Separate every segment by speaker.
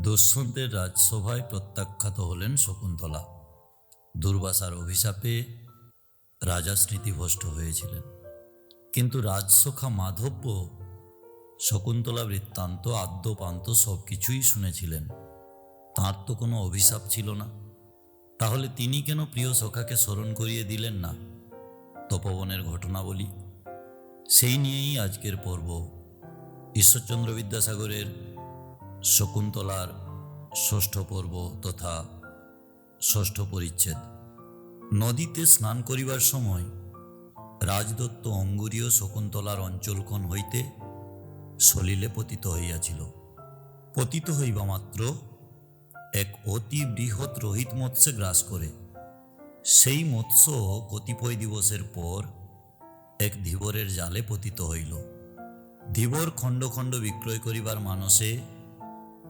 Speaker 1: দুষ্যন্তের রাজসভায় প্রত্যাখ্যাত হলেন শকুন্তলা। দুর্বাসার অভিশাপে রাজা স্মৃতিভ্রষ্ট হয়েছিলেন। কিন্তু রাজসখা মাধব্য শকুন্তলা বৃত্তান্ত, আদ্যপান্ত সব কিছুই শুনেছিলেন। তাঁর তো কোনো অভিশাপ ছিল না। তাহলে তিনি কেন প্রিয় সখাকে স্মরণ করিয়ে দিলেন না? তপবনের ঘটনাবলী। সেই নিয়েই আজকের পর্ব। ঈশ্বরচন্দ্র বিদ্যাসাগরের শকুন্তলার ষষ্ঠ পর্ব তথা ষষ্ঠ পরিচ্ছেদ। নদীতে স্নান করিবার সময় রাজদত্ত অঙ্গুরীয় শকুন্তলার অঞ্চলক্ষণ হইতে সলিলে পতিত হইয়াছিল। পতিত হইবা মাত্র এক অতি বৃহৎ রোহিত মৎস্যে গ্রাস করে। সেই মৎস্য কতিপয় দিবসের পর এক ধীবরের জালে পতিত হইল। ধীবর খণ্ড খণ্ড বিক্রয় করিবার মানসে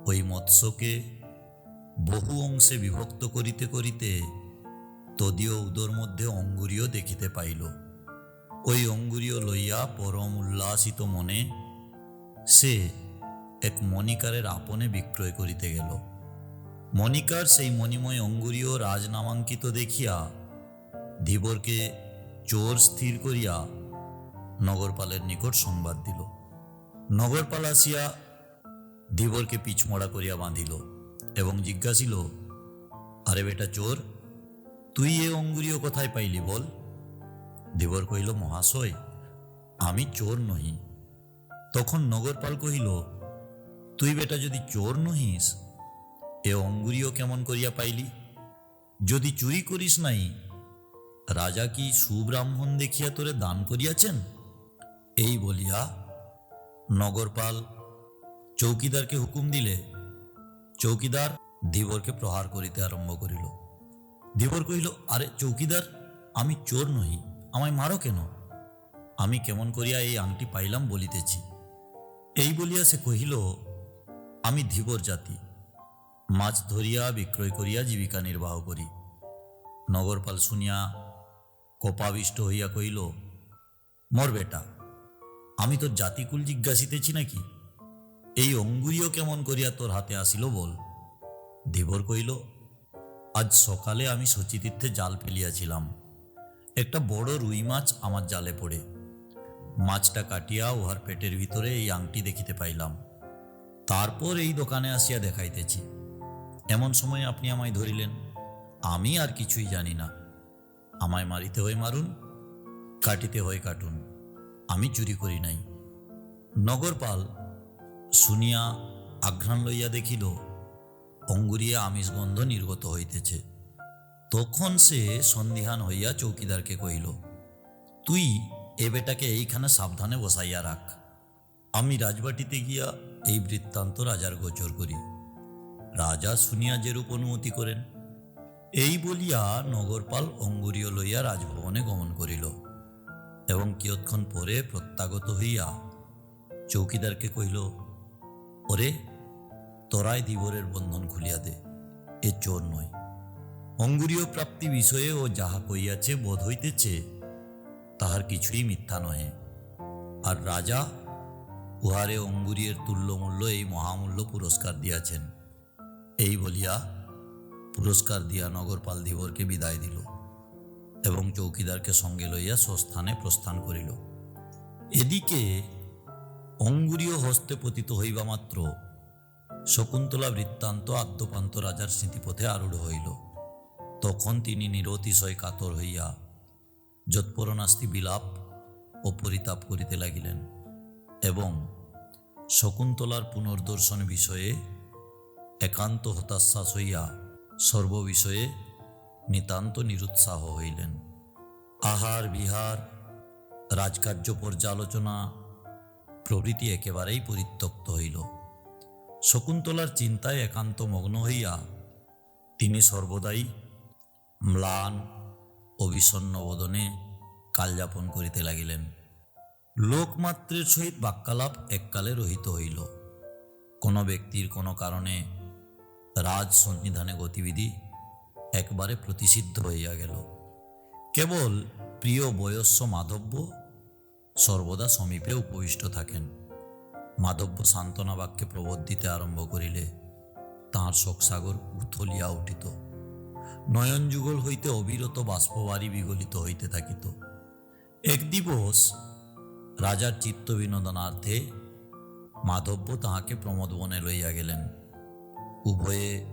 Speaker 1: ওই মৎস্যকে বহু অংশে বিভক্ত করিতে করিতে তদীয় উদর মধ্যে অঙ্গুরীয় দেখিতে পাইল। ওই অঙ্গুরীয় লইয়া পরম উল্লাসিত মনে সে এক মণিকারের আপনে বিক্রয় করিতে গেল। মণিকার সেই মণিময় অঙ্গুরীয় রাজনামাঙ্কিত দেখিয়া ধীবরকে চোর স্থির করিয়া নগরপালের নিকট সংবাদ দিল। নগরপাল আসিয়া ধীবরকে পিছমড়া করিয়া বাঁধিল এবং জিজ্ঞাসিল, আরে বেটা চোর, তুই এ অঙ্গুরীয় কোথায় পাইলি বল? ধীবর কহিল, মহাশয়, আমি চোর নহি। তখন নগরপাল কহিল, তুই বেটা যদি চোর নহিস, এ অঙ্গুরীয় কেমন করিয়া পাইলি? যদি চুরি করিস নাই, রাজা কি সুব্রাহ্মণ দেখিয়া তোরে দান করিয়াছেন? এই বলিয়া নগরপাল চৌকিদারকে হুকুম দিলে চৌকিদার ধীবরকে প্রহার করিতে আরম্ভ করিল। ধীবর কহিল, আরে চৌকিদার, আমি চোর নহি, আমায় মারো কেন? আমি কেমন করিয়া এই আংটি পাইলাম বলিতেছি এই বলিয়া সে কহিল, আমি ধীবর জাতি, মাছ ধরিয়া, বিক্রয় করিয়া জীবিকা নির্বাহ করি নগরপাল শুনিয়া কোপাবিষ্ট হইয়া কহিল, মর বেটা, আমি তোর জাতিকুল জিজ্ঞাসিতেছি নাকি? এই অঙ্গুরীয় কেমন করিয়া তোর হাতে আসিল বল? ধীবর কহিল, আজ সকালে আমি সচিতীর্থে জাল ফেলিয়াছিলাম। একটা বড় রুই মাছ আমার জালে পড়ে। মাছটা কাটিয়া উহার পেটের ভিতরে এই আংটি দেখিতে পাইলাম। তারপর এই দোকানে আসিয়া দেখাইতেছি। এমন সময় আপনি আমায় ধরিলেন। আমি আর কিছুই জানি না। আমায় মারিতে হয় মারুন, কাটিতে হয় কাটুন। আমি চুরি করি নাই। নগরপাল শুনিয়া আঘ্রাণ লইয়া দেখিল, অঙ্গুরিয়া আমিষ আমিষগন্ধ নির্গত হইতেছে। তখন সে সন্দিহান হইয়া চৌকিদারকে কহিল, তুই এ বেটাকে এইখানে সাবধানে বসাইয়া রাখ। আমি রাজবাটিতে গিয়া এই বৃত্তান্ত রাজার গোচর করি। রাজা শুনিয়া যেরূপ অনুমতি করেন। এই বলিয়া নগরপাল অঙ্গুরীয় লইয়া রাজভবনে গমন করিল এবং কিয়ৎক্ষণ পরে প্রত্যাগত হইয়া চৌকিদারকে কহিল ওরে, তোরাই ধীবরের বন্ধন খুলিয়া দে, এ চোর নয়। অঙ্গুরীয় প্রাপ্তি বিষয়ে ও যাহা কইয়াছে বোধ হইতেছে, তাহার কিছুই মিথ্যা নহে। আর রাজা উহারে অঙ্গুরীর তুল্যমূল্য এই মহামূল্য পুরস্কার দিয়াছেন। এই বলিয়া পুরস্কার দিয়া নগরপাল ধীবরকে বিদায় দিল এবং চৌকিদারকে সঙ্গে লইয়া স্বস্থানে প্রস্থান করিল। এদিকে অঙ্গুরীয় হস্তে পতিত হইবা মাত্র। শকুন্তলা বৃত্তান্ত আদ্যপান্ত রাজার স্মৃতিপথে আরূঢ় হইল। তখন তিনি নিরতিশয় কাতর হইয়া যৎপরণাস্তি বিলাপ ও পরিতাপ করিতে লাগিলেন এবং শকুন্তলার পুনর্দর্শন বিষয়ে একান্ত হতাশ্বাস হইয়া সর্ববিষয়ে নিতান্ত নিরুৎসাহ হইলেন। আহার, বিহার, রাজকার্য পর্যালোচনা প্রভৃতি একেবারেই পরিত্যক্ত হইল। শকুন্তলার চিন্তায় একান্ত মগ্ন হইয়া তিনি সর্বদাই ম্লান ও বিষণ্ন বদনে কালযাপন করিতে লাগিলেন। লোকমাত্রের সহিত বাক্যালাপ এককালে রহিত হইল। কোনো ব্যক্তির কোনো কারণে রাজ সন্নিধানে গতিবিধি একবারে প্রতিষিদ্ধ হইয়া গেল। কেবল প্রিয় বয়স্য মাধব্য সর্বদা সমীপে উপবিষ্ট থাকেন। মাধব্য সান্ত্বনা বাক্যে প্রবোধ দিতে আরম্ভ করিলে তাহার শোকসাগর উথলিয়া উঠিত। নয়ন যুগল হইতে অবিরত বাষ্পবাড়ি বিগলিত হইতে থাকিত। এক দিবস রাজার চিত্ত বিনোদনার্থে মাধব্য তাহাকে প্রমোদবনে লইয়া গেলেন। উভয়ে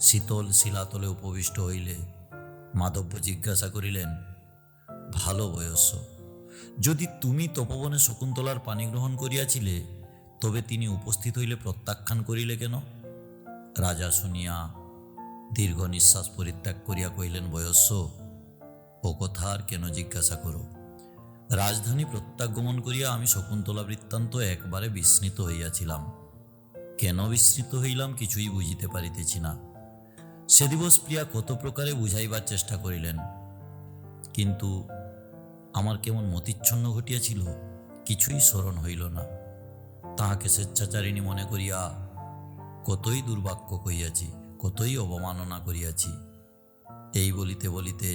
Speaker 1: শীতল শিলাতলে উপবিষ্ট হইলে মাধব্য জিজ্ঞাসা করিলেন, ভালো বয়স? যদি তুমি তপবনে শকুন্তলার পানি গ্রহণ করিয়াছিলে, তবে তিনি উপস্থিত হইলে প্রত্যাখ্যান করিলে কেন? রাজা শুনিয়া দীর্ঘ নিঃশ্বাস পরিত্যাগ করিয়া কহিলেন, বয়স্য, ও কথা আর কেন জিজ্ঞাসা করো? রাজধানী প্রত্যাগমন করিয়া আমি শকুন্তলা বৃত্তান্ত একবারে বিস্মৃত হইয়াছিলাম। কেন বিস্মৃত হইলাম কিছুই বুঝিতে পারিতেছি না। সে দিবস প্রিয়া কত প্রকারে বুঝাইবার চেষ্টা করিলেন। কিন্তু আমার কেমন মতিচ্ছন্ন ঘটিয়াছিল, কিছুই স্মরণ হইল না। তাহাকে স্বেচ্ছাচারিণী মনে করিয়া কতই দুর্বাক্য কহিয়াছি কতই অবমাননা করিয়াছি, এই বলিতে বলিতে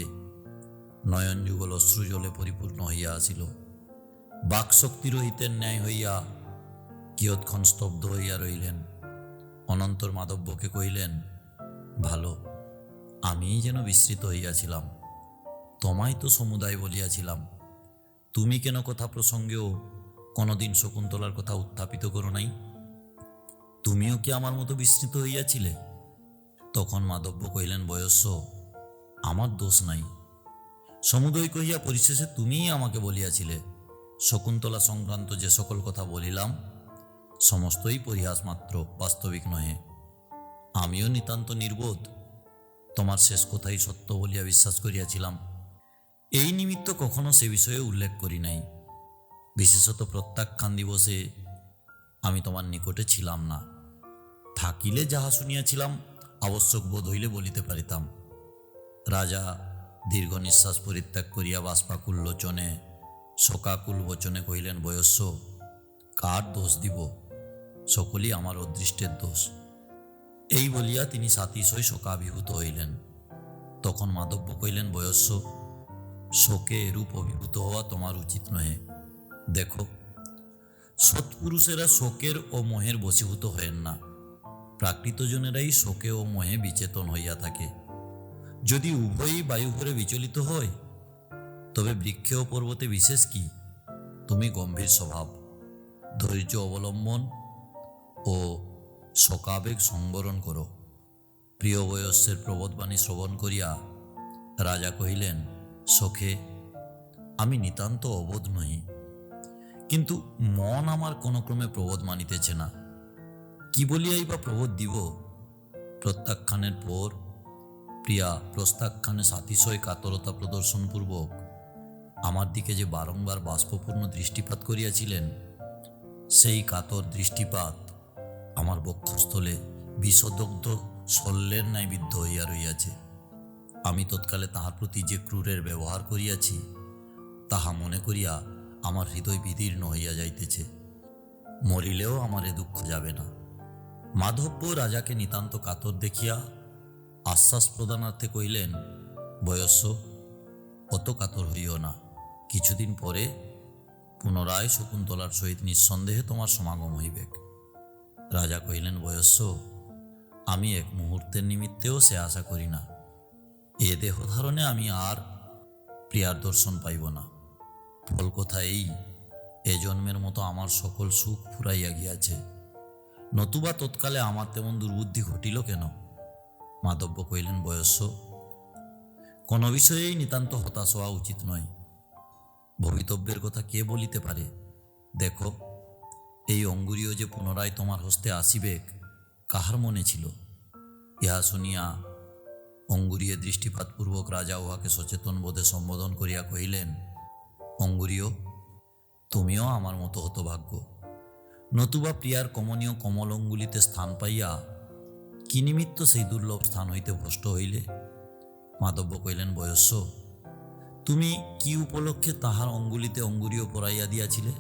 Speaker 1: নয়ন যুগল অশ্রুজলে পরিপূর্ণ হইয়া আসিল। বাকশক্তি রহিতের ন্যায় হইয়া কিয়ৎক্ষণ স্তব্ধ হইয়া রইলেন। অনন্তর মাধব্যকে কহিলেন, ভালো, আমিই যেন বিস্মৃত হইয়াছিলাম। তোমায় তো সমুদায় বলিয়াছিলাম। তুমি কেন কথা প্রসঙ্গেও কোনোদিন শকুন্তলার কথা উত্থাপিত করো নাই? তুমিও কি আমার মতো বিস্মৃত হইয়াছিলে? তখন মাধব্য কহিলেন, বয়স্য, আমার দোষ নাই। সমুদয় কহিয়া পরিশেষে তুমিই আমাকে বলিয়াছিলে। শকুন্তলা সংক্রান্ত যে সকল কথা বলিলাম, সমস্তই পরিহাস মাত্র, বাস্তবিক নহে। আমিও নিতান্ত নির্বোধ। তোমার শেষ কথাই সত্য বলিয়া বিশ্বাস করিয়াছিলাম। এই নিমিত্ত কখনো সে বিষয়ে উল্লেখ করি নাই। বিশেষত প্রত্যাখ্যান দিবসে আমি তোমার নিকটে ছিলাম না। থাকিলে যাহা শুনিয়াছিলাম, আবশ্যক বোধ হইলে বলিতে পারিতাম। রাজা দীর্ঘ নিঃশ্বাস পরিত্যাগ করিয়া বাষ্পাকুল লোচনে, শোকাকুল বচনে কহিলেন, বয়স্য, কার দোষ দিব? সকলই আমার অদৃষ্টের দোষ। এই বলিয়া তিনি সাতিশয় শোকাভিভূত হইলেন। তখন মাধব্য কহিলেন, বয়স্য শোকে এরূপ অভিভূত হওয়া তোমার উচিত নহে। দেখো, সৎপুরুষেরা শোকের ও মোহের বশীভূত হয়েন না। প্রাকৃতজনেরাই শোকে ও মোহে বিচেতন হইয়া থাকে। যদি উভয়ই বায়ুভরে বিচলিত হয়, তবে বৃক্ষে ও পর্বতে বিশেষ কি? তুমি গম্ভীর স্বভাব, ধৈর্য অবলম্বন ও শোকাবেগ সংবরণ করো। প্রিয় বয়স্যের প্রবোধবাণী শ্রবণ করিয়া রাজা কহিলেন সখে, আমি নিতান্ত অবোধ নহি। কিন্তু মন আমার কোনো ক্রমে প্রবোধ মানিতেছে না। কি বলিয়াই বা প্রবোধ দিব? প্রত্যাখ্যানের পর প্রিয়া প্রস্তাখ্যানে সাতিশয় কাতরতা প্রদর্শনপূর্বক আমার দিকে যে বারংবার বাষ্পপূর্ণ দৃষ্টিপাত করিয়াছিলেন, সেই কাতর দৃষ্টিপাত আমার বক্ষস্থলে বিষদগ্ধ শল্যের ন্যায় বিদ্ধ হইয়া রইয়াছে আমি তৎকালে তাহার প্রতি যে ক্রূরের ব্যবহার করিয়াছি, তাহা মনে করিয়া আমার হৃদয় বিদীর্ণ হইয়া যাইতেছে। মরিলেও আমার এ দুঃখ যাবে না। মাধব্য রাজাকে নিতান্ত কাতর দেখিয়া আশ্বাস প্রদানার্থে কহিলেন, বয়স্য, অত কাতর হইও না। কিছুদিন পরে পুনরায় শকুন্তলার সহিত নিঃসন্দেহে তোমার সমাগম হইবেক রাজা কহিলেন, বয়স্য, আমি এক মুহূর্তের নিমিত্তেও সে আশা করি না। এ দেহ ধারণে আমি আর প্রিয়ার দর্শন পাইব না। ফল কথা এই, এ জন্মের মতো আমার সকল সুখ ফুরাইয়া গিয়াছে। নতুবা তৎকালে আমার তেমন দুর্বুদ্ধি ঘটিল কেন? মাধব্য কহিলেন, বয়স্য, কোনো বিষয়েই নিতান্ত হতাশ হওয়া উচিত নয়। ভবিতব্যের কথা কে বলিতে পারে? দেখো, এই অঙ্গুরীয় যে পুনরায় তোমার হস্তে আসিবেক, কাহার মনে ছিল? ইহা শুনিয়া অঙ্গুরীয় দৃষ্টিপাতপূর্বক রাজা উহাকে সচেতন বোধে সম্বোধন করিয়া কহিলেন, অঙ্গুরীয়, তুমিও আমার মতো হতভাগ্য। নতুবা প্রিয়ার কমনীয় কমল অঙ্গুলিতে স্থান পাইয়া কি নিমিত্ত সেই দুর্লভ স্থান হইতে ভ্রষ্ট হইলে? মাধব্য কহিলেন, বয়স্য, তুমি কি উপলক্ষে তাহার অঙ্গুলিতে অঙ্গুরীয় পরাইয়া দিয়াছিলে?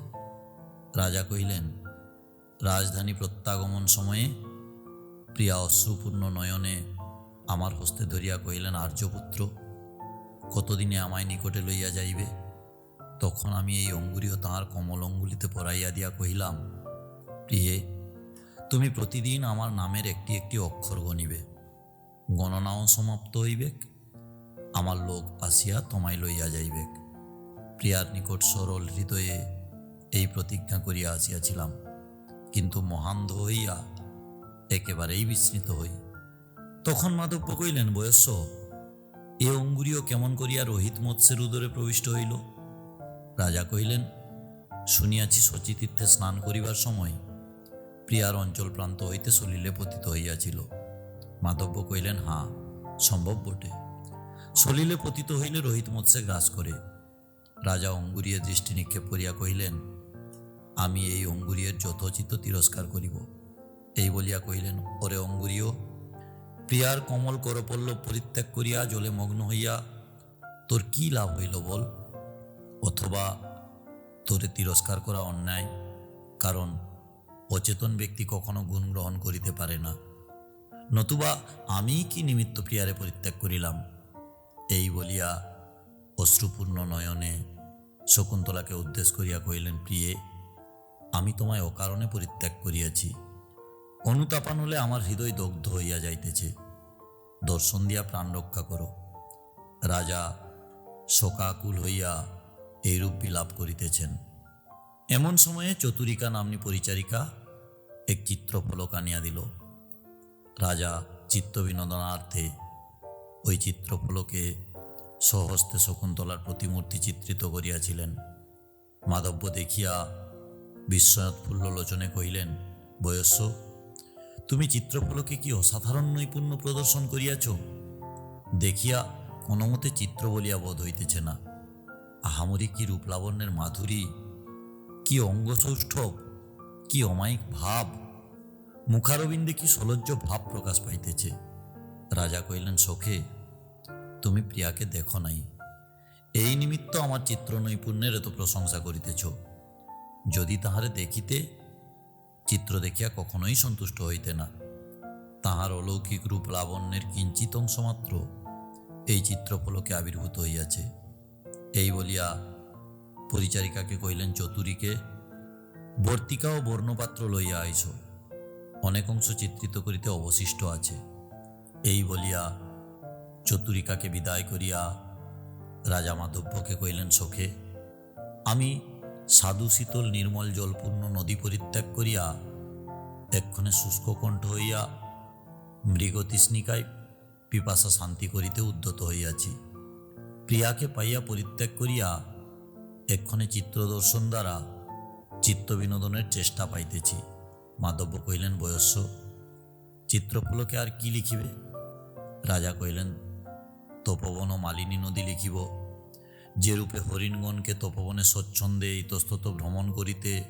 Speaker 1: রাজা কহিলেন, রাজধানী প্রত্যাগমন সময়ে প্রিয়া অশ্রুপূর্ণ নয়নে আমার হস্তে ধরিয়া কহিলেন, আর্যপুত্র, কতদিনে আমায় নিকটে লইয়া যাইবে? তখন আমি এই অঙ্গুরীয় তাঁর কমল অঙ্গুলিতে পরাইয়া দিয়া কহিলাম, প্রিয়ে, তুমি প্রতিদিন আমার নামের একটি একটি অক্ষর গণিবে। গণনাও সমাপ্ত হইবেক, আমার লোক আসিয়া তোমায় লইয়া যাইবেক। প্রিয়ার নিকট সরল হৃদয়ে এই প্রতিজ্ঞা করিয়া আসিয়াছিলাম, কিন্তু মহান্ধ হইয়া একেবারেই বিস্মৃত হই। তখন মাধব্য কইলেন বয়স্য, এ অঙ্গুরীয় কেমন করিয়া রোহিত মৎস্যের উদরে প্রবিষ্ট হইল? রাজা কহিলেন, শুনিয়াছি শচীতীর্থে স্নান করিবার সময় প্রিয়ার অঞ্চল প্রান্ত হইতে সলিলে পতিত হইয়াছিল। মাধব্য কহিলেন, হাঁ, সম্ভব বটে। সলিলে পতিত হইলে রোহিত মৎস্যে গ্রাস করে। রাজা অঙ্গুরিয়ে দৃষ্টি নিক্ষেপ করিয়া কহিলেন, আমি এই অঙ্গুরিয়ের যথোচিত তিরস্কার করিব। এই বলিয়া কহিলেন, ওরে অঙ্গুরীয় প্রিয়ার কমল করপল্ল পরিত্যাগ করিয়া জলে মগ্ন হইয়া, তোর কি লাভ হইল বল? অথবা তোরে তিরস্কার করা অন্যায়, কারণ অচেতন ব্যক্তি কখনো গুণ গ্রহণ করিতে পারে না। নতুবা আমি কি নিমিত্ত প্রিয়ারে পরিত্যাগ করিলাম? এই বলিয়া অশ্রুপূর্ণ নয়নে শকুন্তলাকে উদ্দেশ করিয়া কহিলেন, প্রিয়ে, আমি তোমায় অকারণে পরিত্যাগ করিয়াছি। অনুতাপান হলে আমার হৃদয় দগ্ধ হইয়া যাইতেছে। দর্শন দিয়া প্রাণ রক্ষা করো। রাজা শোকাকুল হইয়া এইরূপ বিলাপ করিতেছেন। এমন সময়ে চতুরিকা নামনি পরিচারিকা এক চিত্রফলক আনিয়া দিল। রাজা চিত্ত বিনোদনার্থে ওই চিত্রফলকে সহস্তে শকুন্তলার প্রতিমূর্তি চিত্রিত করিয়াছিলেন। মাধব্য দেখিয়া বিস্ময়োৎফুল্ল লোচনে কহিলেন, বয়স্য তুমি চিত্রফলকে কি অসাধারণ নৈপুণ্য প্রদর্শন করিয়াছ? দেখিয়া কোনো মতে চিত্র বলিয়া বোধ হইতেছে না। আহামরি কি রূপলাবণ্যের মাধুরী? কি অঙ্গসৌষ্ঠব কি অমায়িক ভাব? মুখারবিন্দে কি সলজ্জ ভাব প্রকাশ পাইতেছে? রাজা কহিলেন, সখে, তুমি প্রিয়াকে দেখো নাই। এই নিমিত্ত আমার চিত্র নৈপুণ্যের এত প্রশংসা করিতেছ। যদি তাহারে দেখিতে চিত্র দেখিয়া কখনোই সন্তুষ্ট হইতে না। তাহার অলৌকিক রূপ লাবণ্যের কিঞ্চিত অংশ মাত্র এই চিত্রফলকে আবির্ভূত হইয়াছে। এই বলিয়া পরিচারিকাকে কহিলেন, চতুরীকে বর্তিকা ও বর্ণপাত্র লইয়া আইস অনেক অংশ চিত্রিত করিতে অবশিষ্ট আছে। এই বলিয়া চতুরিকাকে বিদায় করিয়া রাজা মাধব্যকে কহিলেন, সখে, আমি সাধু শীতল নির্মল জলপূর্ণ নদী পরিত্যাগ করিয়া এক্ষণে শুষ্ক কণ্ঠ হইয়া মৃগতৃষ্ণিকায় পিপাসা শান্তি করিতে উদ্যত হইয়াছি। প্রিয়াকে পাইয়া পরিত্যাগ করিয়া এক্ষণে চিত্রদর্শন দ্বারা চিত্ত বিনোদনের চেষ্টা পাইতেছি। মাধব্য কহিলেন, বয়স্য, চিত্রফলকে আর কি লিখিবে? রাজা কহিলেন, তপবন ও মালিনী নদী লিখিব। যে রূপে হরিণগণকে তপবনে স্বচ্ছন্দে ইতস্তত ভ্রমণ করিতে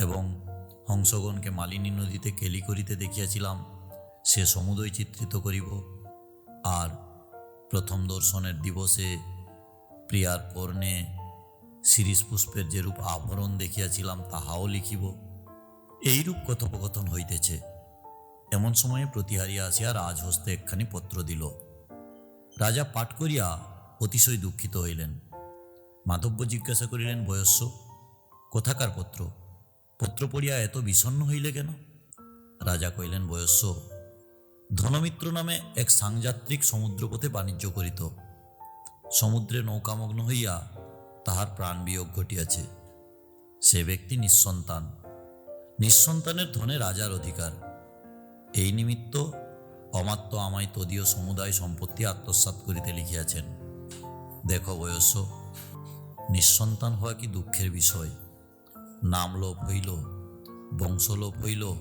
Speaker 1: এবং হংসগণকে মালিনী নদীতে কেলি করিতে দেখিয়াছিলাম, সে সমুদয় চিত্রিত করিব। আর প্রথম দর্শনের দিবসে প্রিয়ার কর্ণে শিরিষ পুষ্পের যেরূপ আভরণ দেখিয়াছিলাম, তাহাও লিখিব। এইরূপ কথোপকথন হইতেছে। এমন সময়ে প্রতিহারিয়া আসিয়া রাজহস্তে একখানি পত্র দিল। রাজা পাঠ করিয়া অতিশয় দুঃখিত হইলেন। মাধব্য জিজ্ঞাসা করিলেন, বয়স্য, কোথাকার পত্র? পত্র পড়িয়া এত বিষণ্ণ হইলে কেন? রাজা কহিলেন, বয়স্য, ধনমিত্র নামে এক সাংযাত্রিক সমুদ্রপথে বাণিজ্য করিত। সমুদ্রে নৌকামগ্ন হইয়া তাহার প্রাণ বিয়োগ ঘটিয়াছে। সে ব্যক্তি নিঃসন্তান। নিঃসন্তানের ধনে রাজার অধিকার। এই নিমিত্ত অমাত্য আমায় তদীয় সমুদায় সম্পত্তি আত্মসাৎ করিতে লিখিয়াছেন। দেখো বয়স্য নিঃসন্তান হওয়া কি দুঃখের বিষয়? নাম লোপ হইল, বংশলোপ হইল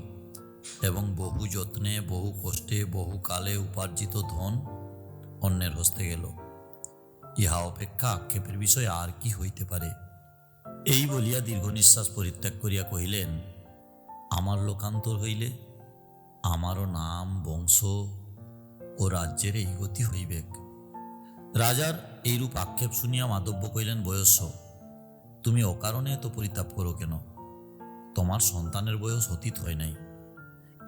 Speaker 1: এবং বহু যত্নে, বহু কষ্টে, বহু কালে উপার্জিত ধন অন্যের হস্তে গেল। ইহা অপেক্ষা আক্ষেপের বিষয় আর কি হইতে পারে? এই বলিয়া দীর্ঘ নিঃশ্বাস পরিত্যাগ করিয়া কহিলেন, আমার লোকান্তর হইলে আমারও নাম, বংশ ও রাজ্যের এই গতি হইবেক। রাজার এইরূপ আক্ষেপ শুনিয়া মাধব্য কহিলেন, বয়স্য, তুমি অকারণে এত পরিতাপ করো কেন? তোমার সন্তানের বয়স অতীত হয় নাই।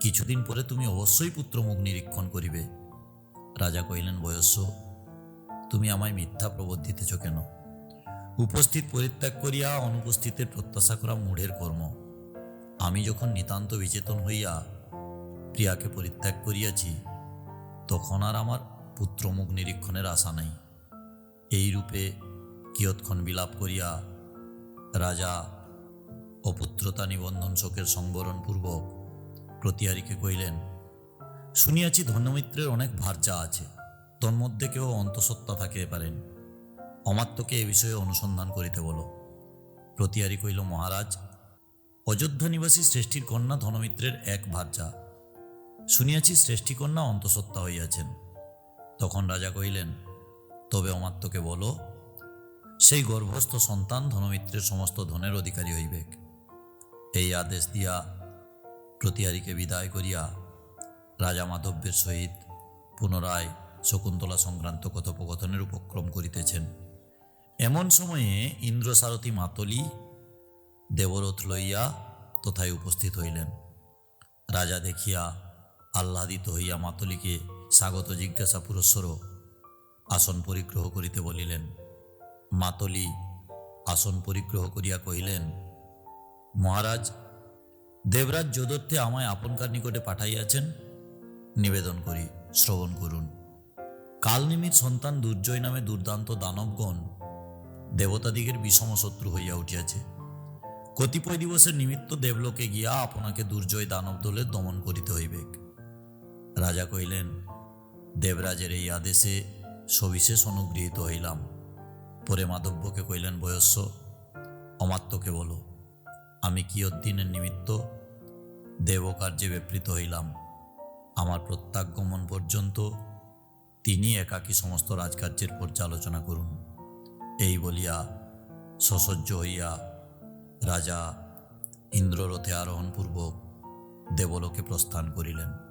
Speaker 1: কিছুদিন পরে তুমি অবশ্যই পুত্রমুখ নিরীক্ষণ করিবে। রাজা কহিলেন, বয়স্য, তুমি আমায় মিথ্যা প্রবোধ দিতেছ কেন? উপস্থিত পরিত্যাগ করিয়া অনুপস্থিতের প্রত্যাশা করা মূঢ়ের কর্ম। আমি যখন নিতান্ত বিচেতন হইয়া প্রিয়াকে পরিত্যাগ করিয়াছি, তখন আর আমার পুত্রমুখ নিরীক্ষণের আশা নাই। এই রূপে কিয়ৎক্ষণ বিলাপ করিয়া রাজা অপুত্রতা নিবন্ধন শোকের সংবরণপূর্বক প্রতিয়ারীকে কইলেন শুনিয়াছি ধন্যমিত্রের অনেক ভার্যা আছে, তন্মধ্যে কেউ অন্তঃসত্ত্বা থাকিতে পারেন। অমাত্যকে এ বিষয়ে অনুসন্ধান করিতে বলো। প্রতিয়ারী কইল মহারাজ, অযোধ্যা নিবাসী শ্রেষ্ঠীর কন্যা ধনমিত্রের এক ভার্যা। শুনিয়াছি শ্রেষ্ঠী কন্যা অন্তঃসত্ত্বা হইয়াছেন। তখন রাজা কহিলেন তবে অমাত্যকে বলো, সেই গর্ভস্থ সন্তান ধনমিত্রের সমস্ত ধনের অধিকারী হইবেক এই আদেশ দিয়া প্রতিহারীকে বিদায় করিয়া রাজা মাধব্যের সহিত পুনরায় শকুন্তলা সংক্রান্ত কথোপকথনের উপক্রম করিতেছেন। এমন সময়ে ইন্দ্রসারথী মাতলি দেবরথ লইয়া তথায় উপস্থিত হইলেন। রাজা দেখিয়া আহ্লাদিত হইয়া মাতলিকে স্বাগত জিজ্ঞাসা পুরস্সর আসন পরিগ্রহ করিতে বলিলেন, মাতলি, আসন পরিগ্রহ করিয়া কহিলেন, মহারাজ, দেবরাজ যদত্তে আমায় আপনকার নিকটে পাঠাইয়াছেন। নিবেদন করি, শ্রবণ করুন। কালনিমির সন্তান দুর্জয় নামে দুর্দান্ত দানবগণ দেবতাদিগের বিষম শত্রু হইয়া উঠিয়াছে। কতিপয় দিবসের নিমিত্ত দেবলোকে গিয়া আপনাকে দুর্জয় দানব দলে দমন করিতে হইবেক রাজা কহিলেন, দেবরাজের এই আদেশে সবিশেষ অনুগৃহীত হইলাম। পরে মাধব্যকে কইলেন বয়স্য, অমাত্যকে বলো। আমি কিয়দ্দিনের নিমিত্ত দেবকার্যে ব্যাপৃত হইলাম। আমার প্রত্যাগমন পর্যন্ত তিনি একাকী সমস্ত রাজকার্যের পর্যালোচনা করুন। এই বলিয়া সসহ্য হইয়া রাজা ইন্দ্ররথে আরোহণপূর্বক দেবলোকে প্রস্থান করিলেন।